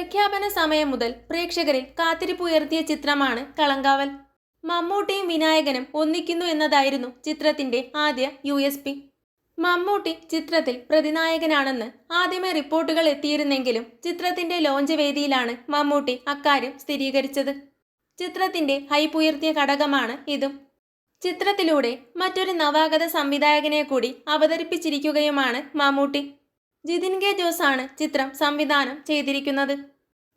പ്രഖ്യാപന സമയം മുതൽ പ്രേക്ഷകരിൽ കാത്തിരിപ്പ് ഉയർത്തിയ ചിത്രമാണ് കളങ്കാവൽ. മമ്മൂട്ടിയും വിനായകനും ഒന്നിക്കുന്നു എന്നതായിരുന്നു ചിത്രത്തിന്റെ ആദ്യ യു എസ് പി. മമ്മൂട്ടി ചിത്രത്തിൽ പ്രതിനായകനാണെന്ന് ആദ്യമേ റിപ്പോർട്ടുകൾ എത്തിയിരുന്നെങ്കിലും ചിത്രത്തിന്റെ ലോഞ്ച് വേദിയിലാണ് മമ്മൂട്ടി അക്കാര്യം സ്ഥിരീകരിച്ചത്. ചിത്രത്തിന്റെ ഹൈപ്പ് ഉയർത്തിയ ഘടകമാണ് ഇതും. ചിത്രത്തിലൂടെ മറ്റൊരു നവാഗത സംവിധായകനെ കൂടി അവതരിപ്പിച്ചിരിക്കുകയുമാണ് മമ്മൂട്ടി. ജിതിൻ കെ ജോസ് ആണ് ചിത്രം സംവിധാനം ചെയ്തിരിക്കുന്നത്.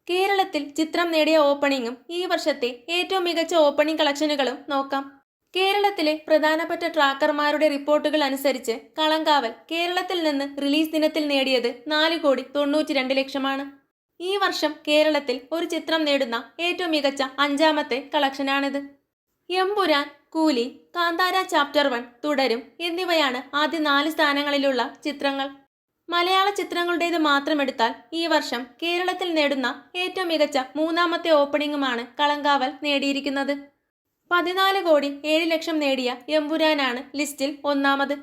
കേരളത്തിൽ ചിത്രം നേടിയ ഓപ്പണിങ്ങും ഈ വർഷത്തെ ഏറ്റവും മികച്ച ഓപ്പണിംഗ് കളക്ഷനുകളും നോക്കാം. കേരളത്തിലെ പ്രധാനപ്പെട്ട ട്രാക്കർമാരുടെ റിപ്പോർട്ടുകൾ അനുസരിച്ച് കളങ്കാവൽ കേരളത്തിൽ നിന്ന് റിലീസ് ദിനത്തിൽ നേടിയത് നാല് കോടി തൊണ്ണൂറ്റി രണ്ട് ലക്ഷമാണ്. ഈ വർഷം കേരളത്തിൽ ഒരു ചിത്രം നേടുന്ന ഏറ്റവും മികച്ച അഞ്ചാമത്തെ കളക്ഷനാണിത്. എമ്പുരാൻ കൂലി കാന്താര ചാപ്റ്റർ വൺ തുടരും എന്നിവയാണ് ആദ്യ നാല് സ്ഥാനങ്ങളിലുള്ള ചിത്രങ്ങൾ. മലയാള ചിത്രങ്ങളുടേത് മാത്രമെടുത്താൽ ഈ വർഷം കേരളത്തിൽ നേടുന്ന ഏറ്റവും മികച്ച മൂന്നാമത്തെ ഓപ്പണിംഗുമാണ് കളങ്കാവൽ നേടിയിരിക്കുന്നത്. പതിനാല് കോടി ഏഴ് ലക്ഷം നേടിയ എമ്പുരാനാണ് ലിസ്റ്റിൽ ഒന്നാമത്.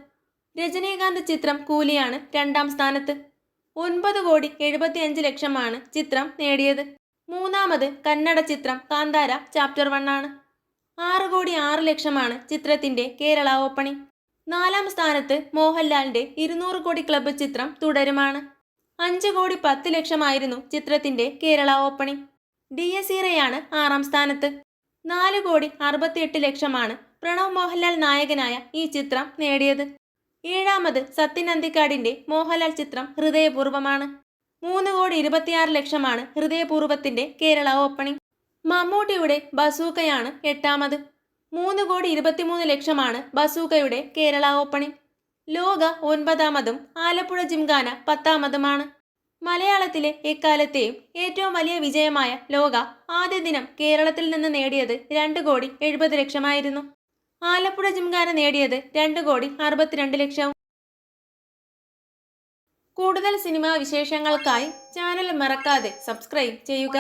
രജനീകാന്ത് ചിത്രം കൂലിയാണ് രണ്ടാം സ്ഥാനത്ത്. ഒൻപത് കോടി എഴുപത്തിയഞ്ച് ലക്ഷമാണ് ചിത്രം നേടിയത്. മൂന്നാമത് കന്നഡ ചിത്രം കാന്താര ചാപ്റ്റർ വൺ ആണ്. ആറ് കോടി ആറ് ലക്ഷമാണ് ചിത്രത്തിന്റെ കേരള ഓപ്പണിംഗ്. നാലാം സ്ഥാനത്ത് മോഹൻലാലിന്റെ ഇരുന്നൂറ് കോടി ക്ലബ്ബ് ചിത്രം തുടരുമാണ്. അഞ്ച് കോടി പത്ത് ലക്ഷമായിരുന്നു ചിത്രത്തിന്റെ കേരള ഓപ്പണിംഗ് ഡി എസ് ഇറയാണ് ആറാം സ്ഥാനത്ത്. നാല് കോടി അറുപത്തിയെട്ട് ലക്ഷമാണ് പ്രണവ് മോഹൻലാൽ നായകനായ ഈ ചിത്രം നേടിയത്. ഏഴാമത് സത്യൻ അന്തിക്കാടിന്റെ മോഹൻലാൽ ചിത്രം ഹൃദയപൂർവമാണ്. മൂന്ന് കോടി ഇരുപത്തിയാറ് ലക്ഷമാണ് ഹൃദയപൂർവത്തിന്റെ കേരള ഓപ്പണിംഗ് മമ്മൂട്ടിയുടെ ബസൂക്കയാണ് എട്ടാമത്. മൂന്ന് കോടി ഇരുപത്തിമൂന്ന് ലക്ഷമാണ് ബസൂക്കയുടെ കേരള ഓപ്പണിംഗ് ലോക ഒൻപതാമതും ആലപ്പുഴ ജിംഖാന പത്താമതുമാണ്. മലയാളത്തിലെ എക്കാലത്തെയും ഏറ്റവും വലിയ വിജയമായ ലോക ആദ്യ ദിനം കേരളത്തിൽ നിന്ന് നേടിയത് രണ്ട് കോടി എഴുപത് ലക്ഷമായിരുന്നു. ആലപ്പുഴ ജിംഗാന നേടിയത് രണ്ട് കോടി അറുപത്തിരണ്ട് ലക്ഷവും. കൂടുതൽ സിനിമാ വിശേഷങ്ങൾക്കായി ചാനൽ മറക്കാതെ സബ്സ്ക്രൈബ് ചെയ്യുക.